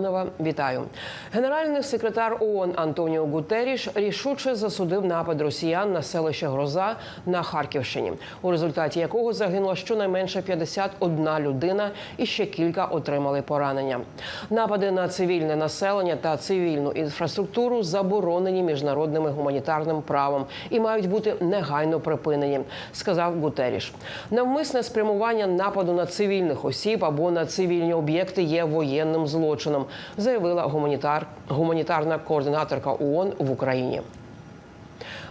Леонова. Вітаю. Генеральний секретар ООН Антоніо Гутеріш рішуче засудив напад росіян на селище Гроза на Харківщині, у результаті якого загинуло щонайменше 51 людина і ще кілька отримали поранення. Напади на цивільне населення та цивільну інфраструктуру заборонені міжнародним гуманітарним правом і мають бути негайно припинені, сказав Гутеріш. Навмисне спрямування нападу на цивільних осіб або на цивільні об'єкти є воєнним злочином, заявила гуманітар, гуманітарна координаторка ООН в Україні.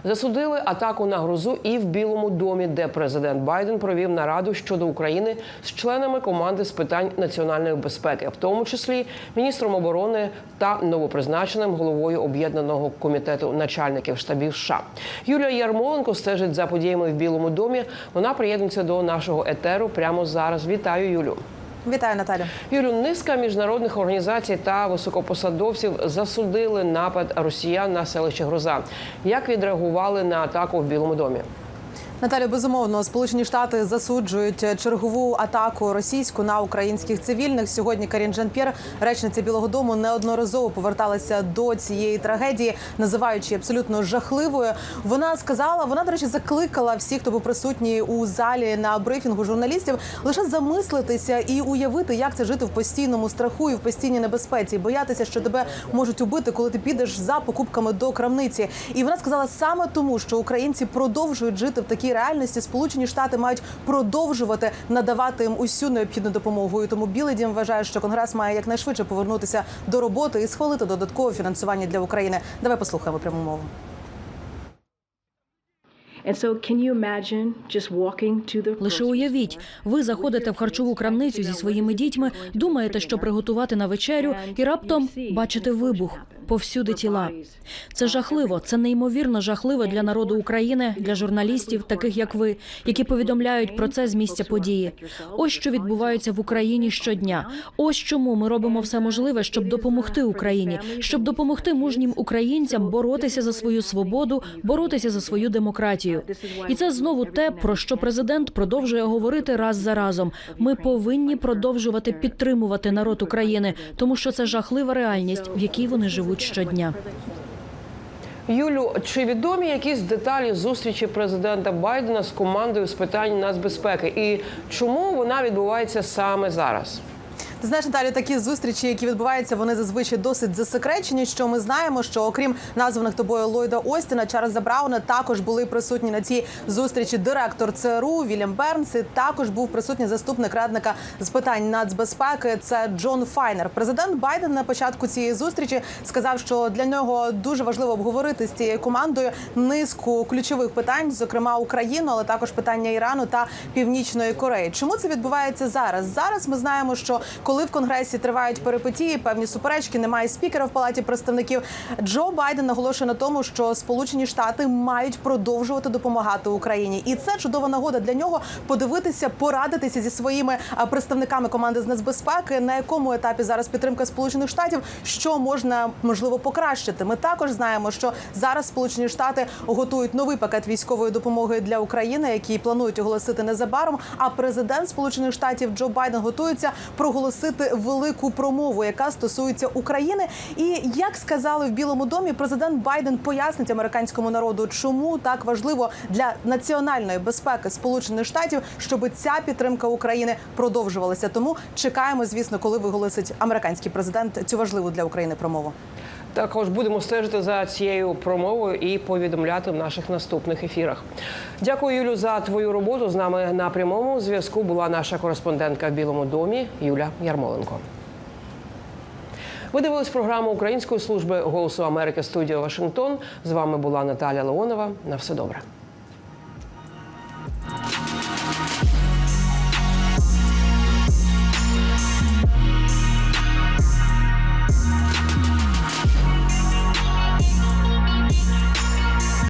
Засудили атаку на грозу і в Білому домі, де президент Байден провів нараду щодо України з членами команди з питань національної безпеки, в тому числі міністром оборони та новопризначеним головою об'єднаного комітету начальників штабів США. Юлія Ярмоленко стежить за подіями в Білому домі. Вона приєднується до нашого етеру прямо зараз. Вітаю, Юлю. Вітаю, Наталю. Юлю, низка міжнародних організацій та високопосадовців засудили напад росіян на селище Гроза. Як відреагували на атаку в Білому домі? Наталю, безумовно, Сполучені Штати засуджують чергову атаку російську на українських цивільних. Сьогодні Карін Жан П'єр, речниця Білого Дому, неодноразово поверталася до цієї трагедії, називаючи абсолютно жахливою. Вона сказала, вона до речі, закликала всіх, хто був присутній у залі на брифінгу журналістів, лише замислитися і уявити, як це жити в постійному страху і в постійній небезпеці, боятися, що тебе можуть убити, коли ти підеш за покупками до крамниці. І вона сказала саме тому, що українці продовжують жити в такій реальності. Сполучені Штати мають продовжувати надавати їм усю необхідну допомогу. І тому Білий Дім вважає, що Конгрес має якнайшвидше повернутися до роботи і схвалити додаткове фінансування для України. Давай послухаємо пряму мову. Лише уявіть, ви заходите в харчову крамницю зі своїми дітьми, думаєте, що приготувати на вечерю, і раптом бачите вибух. Повсюди тіла. Це жахливо, це неймовірно жахливо для народу України, для журналістів, таких як ви, які повідомляють про це з місця події. Ось що відбувається в Україні щодня. Ось чому ми робимо все можливе, щоб допомогти Україні, щоб допомогти мужнім українцям боротися за свою свободу, боротися за свою демократію. І це знову те, про що президент продовжує говорити раз за разом. Ми повинні продовжувати підтримувати народ України, тому що це жахлива реальність, в якій вони живуть щодня. Юлю, чи відомі якісь деталі зустрічі президента Байдена з командою з питань нацбезпеки? І чому вона відбувається саме зараз? Ти знаєш, Наталі, такі зустрічі, які відбуваються, вони зазвичай досить засекречені. Що ми знаємо, що окрім названих тобою Ллойда Остіна, Чарльза Брауна, також були присутні на цій зустрічі директор ЦРУ Вільям Бернс. і Також був присутній заступник радника з питань нацбезпеки. Це Джон Файнер. Президент Байден на початку цієї зустрічі сказав, що для нього дуже важливо обговорити з цією командою низку ключових питань, зокрема Україну, але також питання Ірану та Північної Кореї. Чому це відбувається зараз? Зараз ми знаємо, що коли в конгресі тривають перипетії, певні суперечки, немає спікера в палаті представників. Джо Байден наголошує на тому, що Сполучені Штати мають продовжувати допомагати Україні, і це чудова нагода для нього подивитися, порадитися зі своїми представниками команди з нацбезпеки, на якому етапі зараз підтримка Сполучених Штатів, що можна можливо покращити. Ми також знаємо, що зараз Сполучені Штати готують новий пакет військової допомоги для України, який планують оголосити незабаром. А президент Сполучених Штатів Джо Байден готується проголосити велику промову, яка стосується України. І як сказали в Білому домі, президент Байден пояснить американському народу, чому так важливо для національної безпеки Сполучених Штатів, щоб ця підтримка України продовжувалася. Тому чекаємо, звісно, коли виголосить американський президент цю важливу для України промову. Також будемо стежити за цією промовою і повідомляти в наших наступних ефірах. Дякую, Юлю, за твою роботу. З нами на прямому зв'язку була наша кореспондентка в Білому домі Юля Ярмоленко. Ви дивились програму Української служби голосу Америки студія Вашингтон. З вами була Наталя Леонова. На все добре.